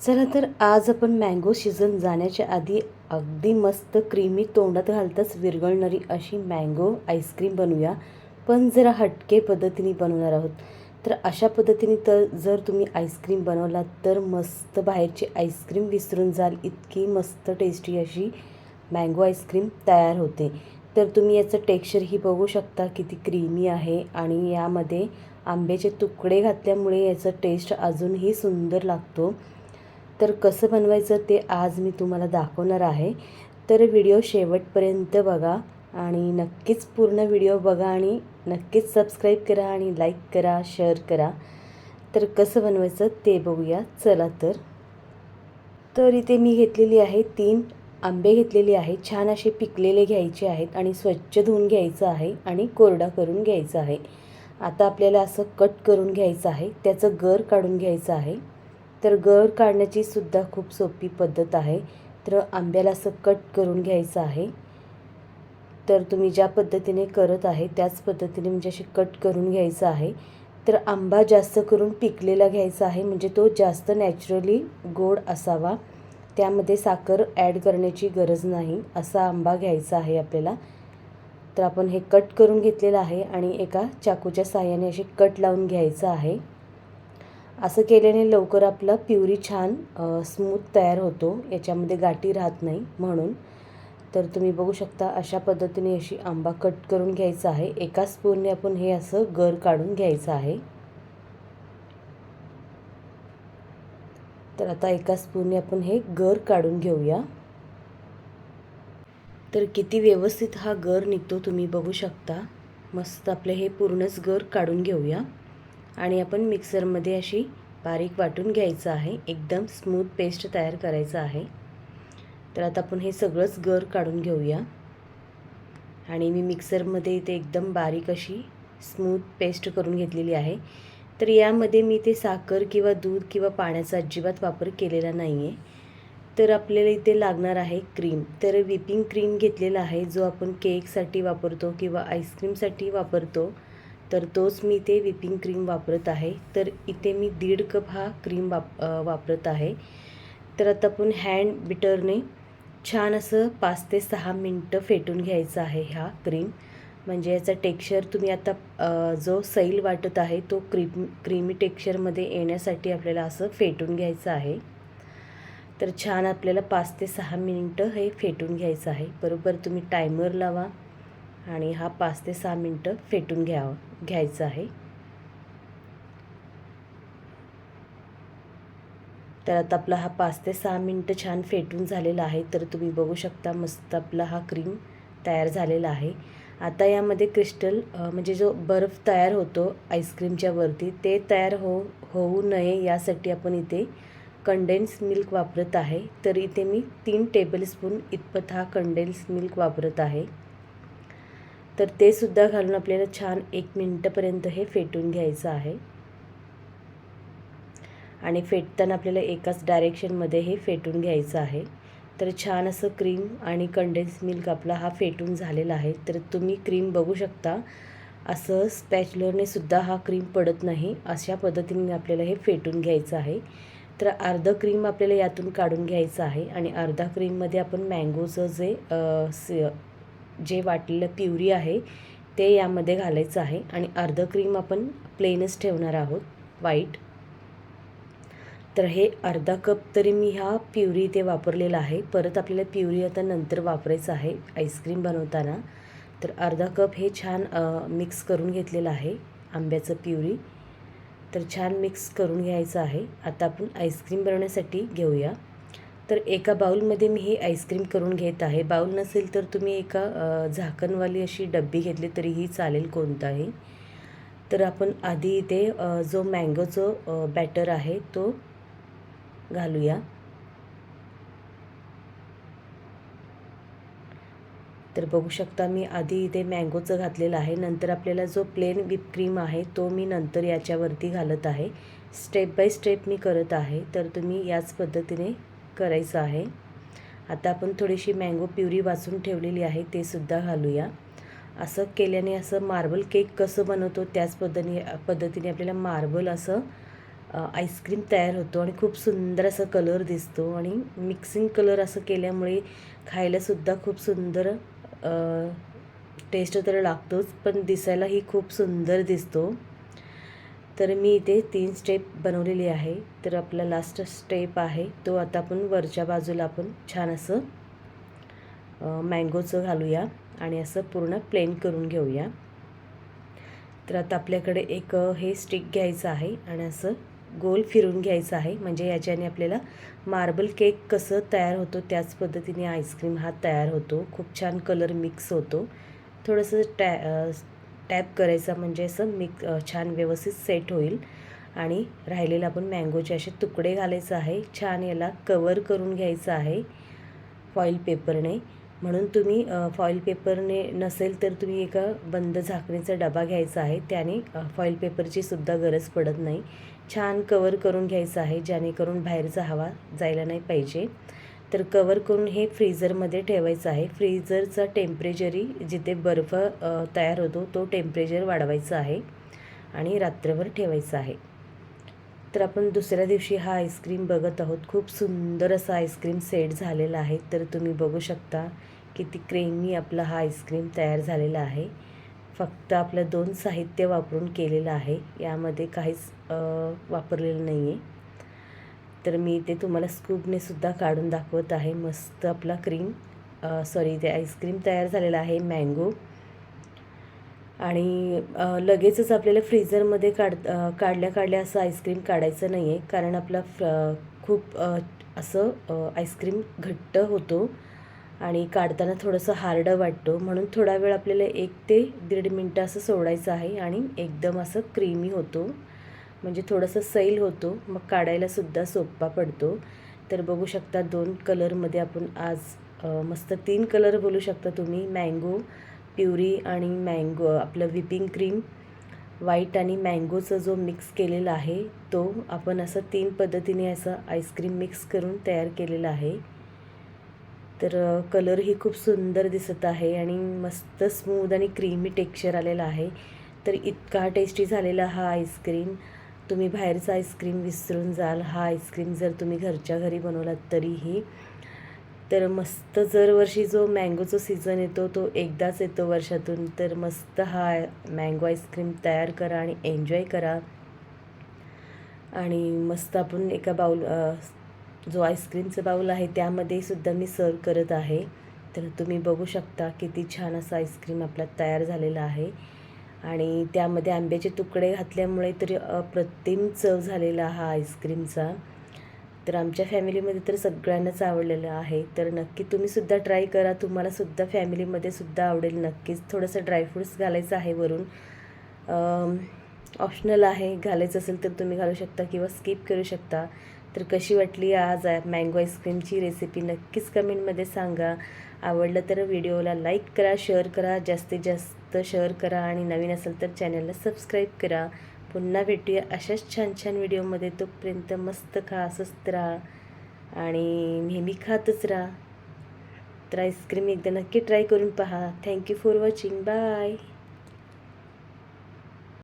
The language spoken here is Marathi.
चला तर आज आपण मँगो सीझन जाण्याच्या आधी अगदी मस्त क्रीमी तोंडात घालताच विरघळणारी अशी मँगो आईस्क्रीम बनवूया. पण जरा हटके पद्धतीने बनवणार आहोत. तर अशा पद्धतीने तर जर तुम्ही आईस्क्रीम बनवलात तर मस्त बाहेरची आईस्क्रीम विसरून जाल. इतकी मस्त टेस्टी अशी मँगो आईस्क्रीम तयार होते. तर तुम्ही याचं टेक्स्चरही बघू शकता किती क्रीमी आहे आणि यामध्ये आंब्याचे तुकडे घातल्यामुळे याचं टेस्ट अजूनही सुंदर लागतो. तर कसं बनवायचं ते आज मी तुम्हाला दाखवणार आहे. तर व्हिडिओ शेवटपर्यंत बघा आणि नक्कीच पूर्ण व्हिडिओ बघा आणि नक्कीच सबस्क्राईब करा आणि लाईक करा शेअर करा. तर कसं बनवायचं ते बघूया. चला तर. तर इथे मी घेतलेली आहे तीन आंबे घेतलेले आहे छान असे पिकलेले घ्यायचे आहेत आणि स्वच्छ धुवून घ्यायचं आहे आणि कोरडा करून घ्यायचा आहे. आता आपल्याला असं कट करून घ्यायचं आहे. त्याचं गर काढून घ्यायचं आहे. तर गर काढण्याची सुद्धा खूप सोपी पद्धत आहे. तर आंब्याला असं कट करून घ्यायचं आहे. तर तुम्ही ज्या पद्धतीने करत आहे त्याच पद्धतीने म्हणजे असे कट करून घ्यायचं आहे. तर आंबा जास्त करून पिकलेला घ्यायचा आहे म्हणजे तो जास्त नॅचरली गोड असावा. त्यामध्ये साखर ॲड करण्याची गरज नाही असा आंबा घ्यायचा आहे आपल्याला. तर आपण हे कट करून घेतलेलं आहे आणि एका चाकूच्या साह्याने असे कट लावून घ्यायचं आहे. असं केल्याने लवकर आपला प्युरी छान स्मूथ तयार होतो. याच्यामध्ये गाठी राहत नाही म्हणून. तर तुम्ही बघू शकता अशा पद्धतीने अशी आंबा कट करून घ्यायचा आहे. एका स्पूनने आपण हे असं गर काढून घ्यायचं आहे. तर आता एका स्पूनने आपण हे गर काढून घेऊया. तर किती व्यवस्थित हा गर निघतो तुम्ही बघू शकता. मस्त आपले हे पूर्णच गर काढून घेऊया. आणि आपण मिक्सरमध्ये अशी बारीक वाटून घ्यायचं आहे. एकदम स्मूथ पेस्ट तयार करायचं आहे. तर आता आपण हे सगळंच गर काढून घेऊया. आणि मी मिक्सरमध्ये इथे एकदम बारीक अशी स्मूथ पेस्ट करून घेतलेली आहे. तर यामध्ये मी ते साखर किंवा दूध किंवा पाण्याचा अजिबात वापर केलेला नाही आहे तर आपल्याला इथे लागणार आहे क्रीम तर विपिंग क्रीम घेतलेला आहे जो आपण केकसाठी वापरतो किंवा आईस्क्रीमसाठी वापरतो. तर तोच मी ते विपिंग क्रीम वापरत आहे. तर इथे मी दीड कप हा क्रीम वाप वापरत आहे. तर आता आपण हँड बिटरने छान असं पाच ते सहा मिनटं फेटून घ्यायचं आहे हा क्रीम. म्हणजे याचा टेक्स्चर तुम्ही आता जो सैल वाटत आहे तो क्रीम क्रीमी टेक्स्चरमध्ये येण्यासाठी आपल्याला असं फेटून घ्यायचं आहे. तर छान आपल्याला पाच ते सहा मिनटं हे फेटून घ्यायचं आहे. बरोबर तुम्ही टायमर लावा आणि हा पाच ते सहा मिनटं फेटून घ्यावं. घ्यायचं आहे. तर आता आपला हा पाच ते सहा मिनटं छान फेटून झालेला आहे तर तुम्ही बघू शकता मस्त आपला हा क्रीम तयार झालेला आहे. आता यामध्ये क्रिस्टल म्हणजे जो बर्फ तयार होतो आईस्क्रीमच्या वरती ते तयार हो होऊ नये यासाठी आपण इथे कंडेन्स मिल्क वापरत आहे. तर इथे मी तीन टेबलस्पून इतपत हा कंडेन्स मिल्क वापरत आहे. तर ते सुद्धा घालून आपल्याला छान एक मिनटंपर्यंत हे फेटून घ्यायचं आहे. आणि फेटताना आपल्याला एकाच डायरेक्शनमध्ये हे फेटून घ्यायचं आहे. तर छान असं क्रीम आणि कंडेन्स मिल्क आपला हा फेटून झालेला आहे. तर तुम्ही क्रीम बघू शकता. असं स्पॅचलरने सुद्धा हा क्रीम पडत नाही. अशा पद्धतीने आपल्याला हे फेटून घ्यायचं आहे. तर अर्धा क्रीम आपल्याला यातून काढून घ्यायचं आहे. आणि अर्धा क्रीममध्ये आपण मँगोचं जे जे वाटलेलं प्युरी आहे ते यामध्ये घालायचं आहे. आणि अर्ध क्रीम आपण प्लेनच ठेवणार आहोत वाईट तर हे अर्धा कप तरी मी ह्या प्युरी इथे वापरलेला आहे. परत आपल्याला प्युरी आता नंतर वापरायचं आहे आईस्क्रीम बनवताना. तर अर्धा कप हे छान मिक्स करून घेतलेलं आहे आंब्याचं प्युरी. तर छान मिक्स करून घ्यायचं आहे. आता आपण आईस्क्रीम बनवण्यासाठी घेऊया. तर एका बाऊलमध्ये मी ही आईस्क्रीम करून घेत आहे. बाऊल नसेल तर तुम्ही एका झाकणवाली अशी डब्बी घेतली तरीही चालेल कोणताही. तर आपण आधी इथे जो मँगोचं बॅटर आहे तो घालूया. तर बघू शकता मी आधी इथे मँगोचं घातलेलं आहे. नंतर आपल्याला जो प्लेन विप क्रीम आहे तो मी नंतर याच्यावरती घालत आहे. स्टेप बाय स्टेप मी करत आहे. तर तुम्ही याच पद्धतीने करायचं आहे. आता आपण थोडीशी मँगो प्युरी वाचून ठेवलेली आहे ते सुद्धा घालूया. असं केल्याने असं मार्बल केक कसं बनवतो त्याच पद्धतीने पद्धतीने आपल्याला मार्बल असं आईस्क्रीम तयार होतो आणि खूप सुंदर असा कलर दिसतो आणि मिक्सिंग कलर असं केल्यामुळे खायलासुद्धा खूप सुंदर टेस्ट तर लागतोच पण दिसायलाही खूप सुंदर दिसतो. तर मी इथे तीन स्टेप बनवलेली आहे. तर आपला लास्ट स्टेप आहे. तो आता आपण वरच्या बाजूला आपण छान असं मँगोचं घालूया आणि असं पूर्ण प्लेन करून घेऊया. तर आता आपल्याकडे एक हे स्टिक घ्यायचं आहे आणि असं गोल फिरून घ्यायचं आहे. म्हणजे याच्याने आपल्याला मार्बल केक कसं तयार होतो त्याच पद्धतीने आईस्क्रीम हा तयार होतो. खूप छान कलर मिक्स होतो. थोडंसं टॅ टॅप करायचा म्हणजे असं मिक्स छान व्यवस्थित सेट होईल. आणि राहिलेलं आपण मँगोचे असे तुकडे घालायचं आहे. छान याला कवर करून घ्यायचं आहे फॉईल पेपरने म्हणून तुम्ही फॉईल पेपरने नसेल तर तुम्ही एका बंद झाकणीचा डबा घ्यायचा आहे. त्याने फॉईल पेपरची सुद्धा गरज पडत नाही. छान कवर करून घ्यायचं आहे जेणेकरून बाहेरचा हवा जायला नाही पाहिजे. तर कवर करून हे फ्रीझरमध्ये ठेवायचं आहे. फ्रीझरचा टेम्परेचरही जिथे बर्फ तयार होतो तो टेम्परेचर वाढवायचा आहे आणि रात्रभर ठेवायचा आहे. तर आपण दुसऱ्या दिवशी हा आईस्क्रीम बघत आहोत. खूप सुंदर असा आईस्क्रीम सेट झालेला आहे. तर तुम्ही बघू शकता किती क्रेमी आपला हा आईस्क्रीम तयार झालेला आहे. फक्त आपलं दोन साहित्य वापरून केलेलं आहे. यामध्ये काहीच वापरलेलं नाही आहे तर मी ते तुम्हाला स्कूपने सुद्धा काढून दाखवत आहे. मस्त आपला क्रीम सॉरी ते आईस्क्रीम तयार झालेला आहे मँगो आणि लगेचच आपल्याला फ्रीझरमध्ये काढ काढल्या काढल्या असं आईस्क्रीम काढायचं नाही आहे कारण आपला खूप असं आईस्क्रीम घट्ट होतो. आणि काढताना थोडंसं हार्ड वाटतो. म्हणून थोडा वेळ आपल्याला एक ते दीड मिनटं असं सोडायचं आहे आणि एकदम असं क्रीमी होतो. म्हणजे थोडंसं सैल होतो मग काढायलासुद्धा सोपा पडतो. तर बघू शकता दोन कलरमध्ये आपण आज मस्त तीन कलर बोलू शकता तुम्ही. मँगो प्युरी आणि मँगो आपलं व्हिपिंग क्रीम व्हाईट आणि मँगोचा जो मिक्स केलेला आहे तो आपण असं तीन पद्धतीने असं आईस्क्रीम मिक्स करून तयार केलेला आहे. तर कलरही खूप सुंदर दिसत आहे आणि मस्त स्मूद आणि क्रीमी टेक्स्चर आलेला आहे. तर इतका टेस्टी झालेला हा आईस्क्रीम तुम्ही बाहेरचा आईस्क्रीम विसरून जाल. हा आईस्क्रीम जर तुम्ही घरच्या घरी बनवलात तरीही. तर मस्त दरवर्षी जो मँगोचा सीझन येतो तो एकदाच येतो वर्षातून. तर मस्त हा मँगो आईस्क्रीम तयार करा आणि एन्जॉय करा. आणि मस्त आपण एका बाऊल जो आईस्क्रीमचं बाऊल आहे त्यामध्ये सुद्धा मी सर्व करत आहे. तर तुम्ही बघू शकता किती छान असा आईस्क्रीम आपला तयार झालेला आहे. आणि त्यामध्ये आंब्याचे तुकडे घातल्यामुळे तरी अप्रतिम चव झालेला हा आईस्क्रीमचा. तर आमच्या फॅमिलीमध्ये तर सगळ्यांनाच आवडलेलं आहे. तर नक्की तुम्हीसुद्धा ट्राय करा. तुम्हालासुद्धा फॅमिलीमध्ये सुद्धा आवडेल. नक्कीच थोडंसं ड्रायफ्रूट्स घालायचं आहे वरून. ऑप्शनल आहे. घालायचं असेल तर तुम्ही घालू शकता किंवा स्किप करू शकता. तर कशी वाटली आज मँगो आईस्क्रीमची रेसिपी नक्कीच कमेंटमध्ये सांगा. आवडलं तर व्हिडिओला लाईक करा शेअर करा. जास्तीत जास्त शेअर करा आणि नवीन असेल तर चॅनलला सबस्क्राईब करा. पुन्हा भेटूया अशाच छान छान व्हिडिओमध्ये तोपर्यंत मस्त खा स्वस्त राहा आणि नेहमी खातच राहा. तर आईस्क्रीम एकदा नक्की ट्राय करून पहा. Thank you for watching bye